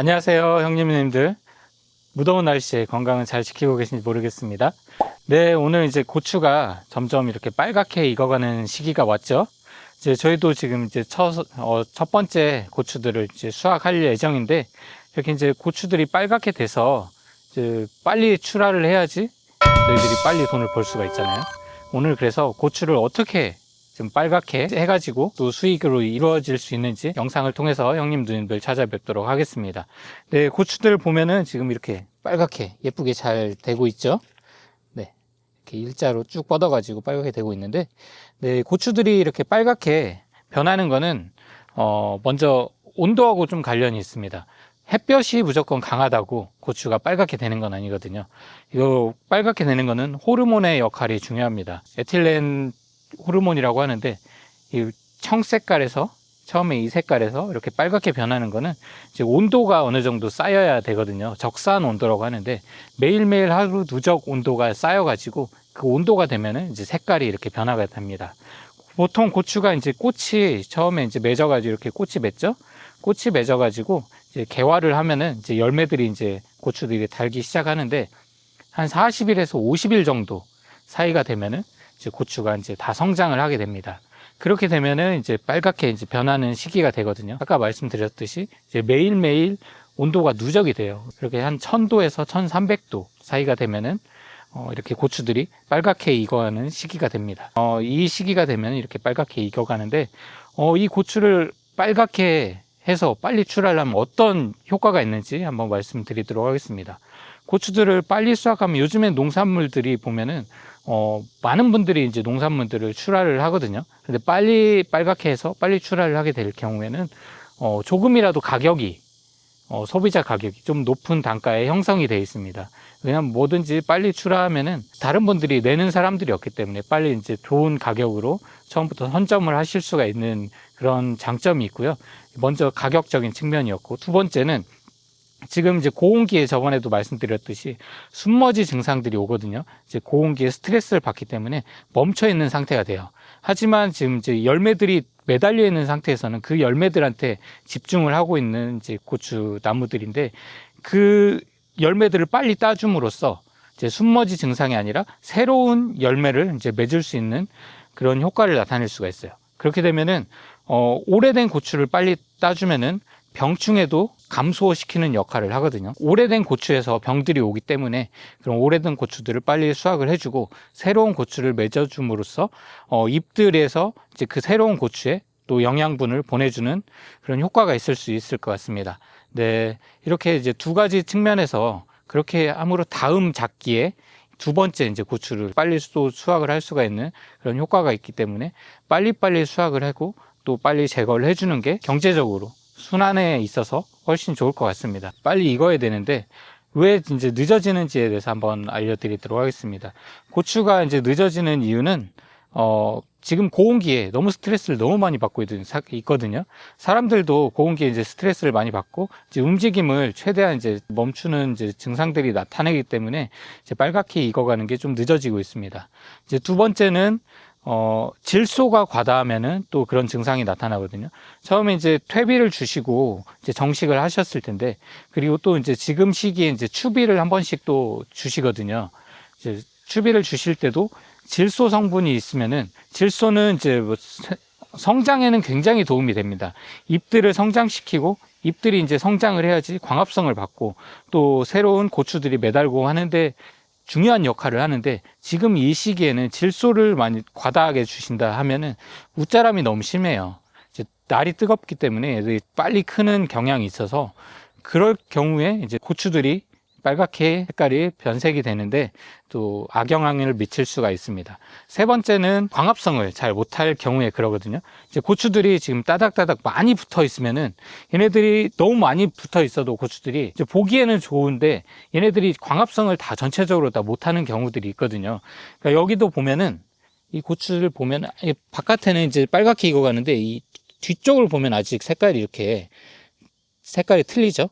안녕하세요, 형님님들. 무더운 날씨에 건강은 잘 지키고 계신지 모르겠습니다. 네, 오늘 이제 고추가 점점 이렇게 빨갛게 익어가는 시기가 왔죠. 이제 저희도 지금 이제 첫, 어, 첫 번째 고추들을 이제 수확할 예정인데, 이렇게 이제 고추들이 빨갛게 돼서 이제 빨리 출하를 해야지 저희들이 빨리 돈을 벌 수가 있잖아요. 오늘 그래서 고추를 어떻게 좀 빨갛게 해가지고 또 수익으로 이루어질 수 있는지 영상을 통해서 형님 누님들 찾아뵙도록 하겠습니다. 네, 고추들 보면은 지금 이렇게 빨갛게 예쁘게 잘 되고 있죠. 네, 이렇게 일자로 쭉 뻗어 가지고 빨갛게 되고 있는데, 네, 고추들이 이렇게 빨갛게 변하는 거는 어 먼저 온도하고 좀 관련이 있습니다. 햇볕이 무조건 강하다고 고추가 빨갛게 되는 건 아니거든요. 이거 빨갛게 되는 거는 호르몬의 역할이 중요합니다. 에틸렌 호르몬이라고 하는데 이 청색깔에서 처음에 이 색깔에서 이렇게 빨갛게 변하는 거는 이제 온도가 어느 정도 쌓여야 되거든요. 적산 온도라고 하는데 매일매일 하루 누적 온도가 쌓여가지고 그 온도가 되면은 이제 색깔이 이렇게 변화가 됩니다. 보통 고추가 이제 꽃이 처음에 이제 맺어가지고 이렇게 꽃이 맺죠. 꽃이 맺어가지고 이제 개화를 하면은 이제 열매들이 이제 고추들이 달기 시작하는데 한 40일에서 50일 정도 사이가 되면은 이제 고추가 이제 다 성장을 하게 됩니다. 그렇게 되면은 이제 빨갛게 이제 변하는 시기가 되거든요. 아까 말씀드렸듯이 이제 매일매일 온도가 누적이 돼요. 그렇게 한 1000도에서 1300도 사이가 되면은 어, 이렇게 고추들이 빨갛게 익어가는 시기가 됩니다. 어, 이 시기가 되면 이렇게 빨갛게 익어가는데, 어, 이 고추를 빨갛게 해서 빨리 출하려면 어떤 효과가 있는지 한번 말씀드리도록 하겠습니다. 고추들을 빨리 수확하면 요즘엔 농산물들이 보면은 어, 많은 분들이 이제 농산물들을 출하를 하거든요. 근데 빨리 빨갛게 해서 빨리 출하를 하게 될 경우에는 어, 조금이라도 가격이 어, 소비자 가격이 좀 높은 단가에 형성이 되어 있습니다. 왜냐면 뭐든지 빨리 출하하면은 다른 분들이 내는 사람들이 없기 때문에 빨리 이제 좋은 가격으로 처음부터 선점을 하실 수가 있는 그런 장점이 있고요. 먼저 가격적인 측면이었고 두 번째는 지금 이제 고온기에 저번에도 말씀드렸듯이 숨머지 증상들이 오거든요. 이제 고온기에 스트레스를 받기 때문에 멈춰 있는 상태가 돼요. 하지만 지금 이제 열매들이 매달려 있는 상태에서는 그 열매들한테 집중을 하고 있는 이제 고추 나무들인데 그 열매들을 빨리 따줌으로써 이제 숨머지 증상이 아니라 새로운 열매를 이제 맺을 수 있는 그런 효과를 나타낼 수가 있어요. 그렇게 되면은 어, 오래된 고추를 빨리 따주면은 병충해도 감소시키는 역할을 하거든요. 오래된 고추에서 병들이 오기 때문에 그런 오래된 고추들을 빨리 수확을 해주고 새로운 고추를 맺어줌으로써 어, 잎들에서 이제 그 새로운 고추에 또 영양분을 보내주는 그런 효과가 있을 수 있을 것 같습니다. 네, 이렇게 이제 두 가지 측면에서 그렇게 함으로 다음 작기에 두 번째 이제 고추를 빨리 또 수확을 할 수가 있는 그런 효과가 있기 때문에 빨리빨리 수확을 하고 또 빨리 제거를 해주는 게 경제적으로 순환에 있어서 훨씬 좋을 것 같습니다. 빨리 익어야 되는데 왜 이제 늦어지는지에 대해서 한번 알려드리도록 하겠습니다. 고추가 이제 늦어지는 이유는 어, 지금 고온기에 너무 스트레스를 너무 많이 받고 있거든요. 사람들도 고온기에 이제 스트레스를 많이 받고 이제 움직임을 최대한 이제 멈추는 이제 증상들이 나타나기 때문에 이제 빨갛게 익어가는 게 좀 늦어지고 있습니다. 이제 두 번째는 어, 질소가 과다하면은 또 그런 증상이 나타나거든요. 처음에 이제 퇴비를 주시고 이제 정식을 하셨을 텐데, 그리고 또 이제 지금 시기에 이제 추비를 한 번씩 또 주시거든요. 이제 추비를 주실 때도 질소 성분이 있으면은 질소는 이제 뭐 성장에는 굉장히 도움이 됩니다. 잎들을 성장시키고 잎들이 이제 성장을 해야지 광합성을 받고 또 새로운 고추들이 매달고 하는데 중요한 역할을 하는데 지금 이 시기에는 질소를 많이 과다하게 주신다 하면은 웃자람이 너무 심해요. 이제 날이 뜨겁기 때문에 빨리 크는 경향이 있어서 그럴 경우에 이제 고추들이 빨갛게 색깔이 변색이 되는데 또 악영향을 미칠 수가 있습니다. 세 번째는 광합성을 잘 못할 경우에 그러거든요. 이제 고추들이 지금 따닥따닥 많이 붙어 있으면은 얘네들이 너무 많이 붙어 있어도 고추들이 이제 보기에는 좋은데 얘네들이 광합성을 다 전체적으로 다 못하는 경우들이 있거든요. 그러니까 여기도 보면은 이 고추를 보면 바깥에는 이제 빨갛게 익어가는데 이 뒤쪽을 보면 아직 색깔이 이렇게 색깔이 틀리죠.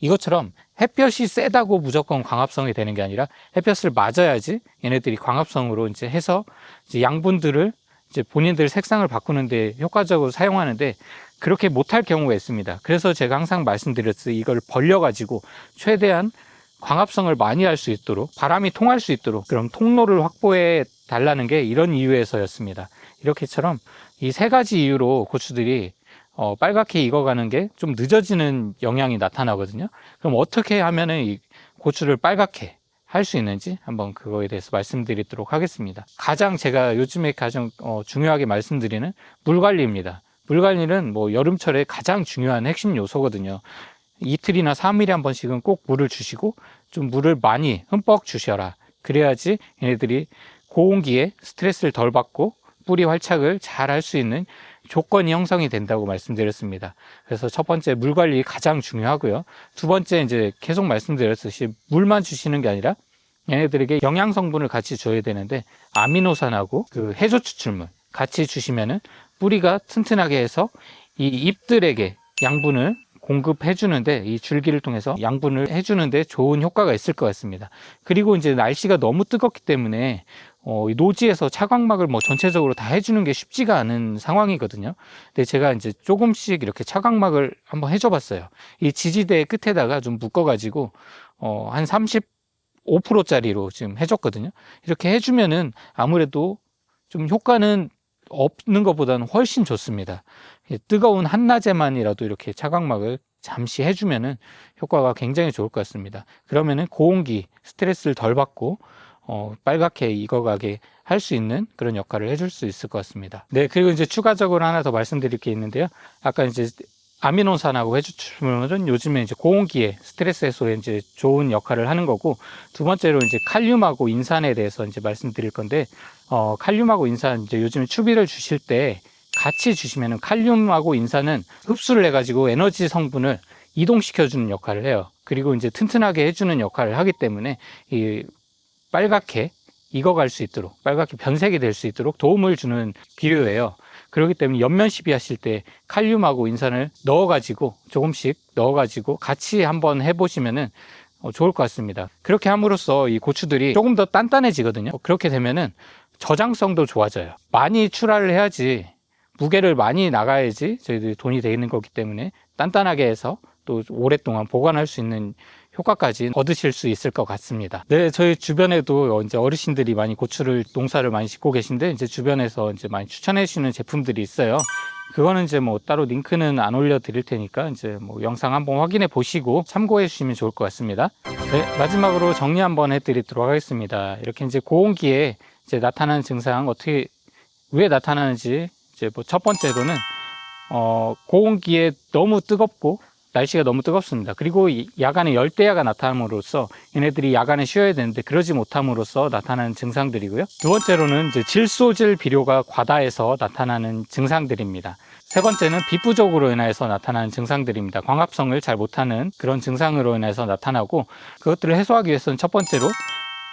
네. 이것처럼 햇볕이 세다고 무조건 광합성이 되는 게 아니라 햇볕을 맞아야지 얘네들이 광합성으로 이제 해서 이제 양분들을 이제 본인들 색상을 바꾸는데 효과적으로 사용하는데 그렇게 못할 경우가 있습니다. 그래서 제가 항상 말씀드렸어요. 이걸 벌려가지고 최대한 광합성을 많이 할 수 있도록 바람이 통할 수 있도록 그런 통로를 확보해 달라는 게 이런 이유에서였습니다. 이렇게처럼 이 세 가지 이유로 고추들이 어, 빨갛게 익어가는 게 좀 늦어지는 영향이 나타나거든요. 그럼 어떻게 하면은 이 고추를 빨갛게 할 수 있는지 한번 그거에 대해서 말씀드리도록 하겠습니다. 가장 제가 요즘에 가장 어, 중요하게 말씀드리는 물 관리입니다. 물 관리는 뭐 여름철에 가장 중요한 핵심 요소거든요. 이틀이나 3일에 한 번씩은 꼭 물을 주시고 좀 물을 많이 흠뻑 주셔라. 그래야지 얘네들이 고온기에 스트레스를 덜 받고 뿌리 활착을 잘 할 수 있는 조건이 형성이 된다고 말씀드렸습니다. 그래서 첫 번째 물 관리 가장 중요하고요. 두 번째 이제 계속 말씀드렸듯이 물만 주시는 게 아니라 얘네들에게 영양 성분을 같이 줘야 되는데 아미노산하고 그 해조 추출물 같이 주시면은 뿌리가 튼튼하게 해서 이 잎들에게 양분을 공급해 주는데 이 줄기를 통해서 양분을 해 주는데 좋은 효과가 있을 것 같습니다. 그리고 이제 날씨가 너무 뜨겁기 때문에 어, 이 노지에서 차광막을 뭐 전체적으로 다 해주는 게 쉽지가 않은 상황이거든요. 근데 제가 이제 조금씩 이렇게 차광막을 한번 해줘 봤어요. 이 지지대 끝에다가 좀 묶어가지고, 어, 한 35%짜리로 지금 해줬거든요. 이렇게 해주면은 아무래도 좀 효과는 없는 것보다는 훨씬 좋습니다. 이 뜨거운 한낮에만이라도 이렇게 차광막을 잠시 해주면은 효과가 굉장히 좋을 것 같습니다. 그러면은 고온기 스트레스를 덜 받고 어, 빨갛게 익어가게 할 수 있는 그런 역할을 해줄 수 있을 것 같습니다. 네, 그리고 이제 추가적으로 하나 더 말씀드릴 게 있는데요. 아까 이제 아미노산하고 해주출물은 요즘에 이제 고온기에 스트레스 해소에 이제 좋은 역할을 하는 거고 두 번째로 이제 칼륨하고 인산에 대해서 이제 말씀드릴 건데 어, 칼륨하고 인산 이제 요즘에 추비를 주실 때 같이 주시면은 칼륨하고 인산은 흡수를 해가지고 에너지 성분을 이동시켜주는 역할을 해요. 그리고 이제 튼튼하게 해주는 역할을 하기 때문에 이 빨갛게 익어갈 수 있도록 빨갛게 변색이 될 수 있도록 도움을 주는 비료예요. 그렇기 때문에 옆면 시비 하실 때 칼륨하고 인산을 넣어가지고 조금씩 넣어가지고 같이 한번 해보시면은 어, 좋을 것 같습니다. 그렇게 함으로써 이 고추들이 조금 더 단단해지거든요. 그렇게 되면은 저장성도 좋아져요. 많이 출하를 해야지 무게를 많이 나가야지 저희들이 돈이 되는 거기 때문에 단단하게 해서 또 오랫동안 보관할 수 있는 효과까지 얻으실 수 있을 것 같습니다. 네, 저희 주변에도 이제 어르신들이 많이 고추를 농사를 많이 짓고 계신데 이제 주변에서 이제 많이 추천해 주시는 제품들이 있어요. 그거는 이제 뭐 따로 링크는 안 올려 드릴 테니까 이제 뭐 영상 한번 확인해 보시고 참고해 주시면 좋을 것 같습니다. 네, 마지막으로 정리 한번 해 드리도록 하겠습니다. 이렇게 이제 고온기에 이제 나타나는 증상 어떻게 왜 나타나는지 이제 뭐 첫 번째로는 어 고온기에 너무 뜨겁고 날씨가 너무 뜨겁습니다. 그리고 이 야간에 열대야가 나타남으로써 얘네들이 야간에 쉬어야 되는데 그러지 못함으로써 나타나는 증상들이고요. 두 번째로는 질소질 비료가 과다해서 나타나는 증상들입니다. 세 번째는 빛 부족으로 인해서 나타나는 증상들입니다. 광합성을 잘 못하는 그런 증상으로 인해서 나타나고 그것들을 해소하기 위해서는 첫 번째로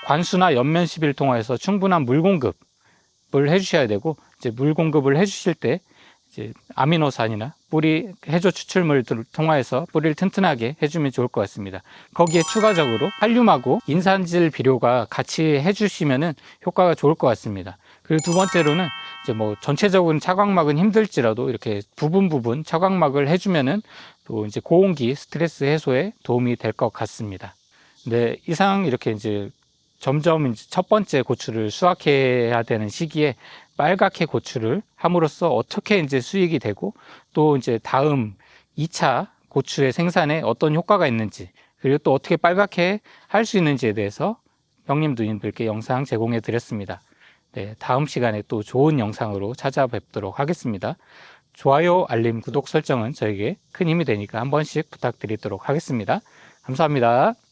관수나 옆면 시비를 통해서 충분한 물 공급을 해주셔야 되고 이제 물 공급을 해주실 때 이제 아미노산이나 뿌리 해조 추출물들을 통해서 뿌리를 튼튼하게 해주면 좋을 것 같습니다. 거기에 추가적으로 칼륨하고 인산질 비료가 같이 해주시면은 효과가 좋을 것 같습니다. 그리고 두 번째로는 이제 뭐 전체적인 차광막은 힘들지라도 이렇게 부분 부분 차광막을 해주면은 또 이제 고온기 스트레스 해소에 도움이 될 것 같습니다. 네, 이상 이렇게 이제 점점 이제 첫 번째 고추를 수확해야 되는 시기에 빨갛게 고추를 함으로써 어떻게 이제 수익이 되고 또 이제 다음 2차 고추의 생산에 어떤 효과가 있는지 그리고 또 어떻게 빨갛게 할 수 있는지에 대해서 형님 누님들께 영상 제공해 드렸습니다. 네, 다음 시간에 또 좋은 영상으로 찾아뵙도록 하겠습니다. 좋아요, 알림, 구독 설정은 저에게 큰 힘이 되니까 한 번씩 부탁드리도록 하겠습니다. 감사합니다.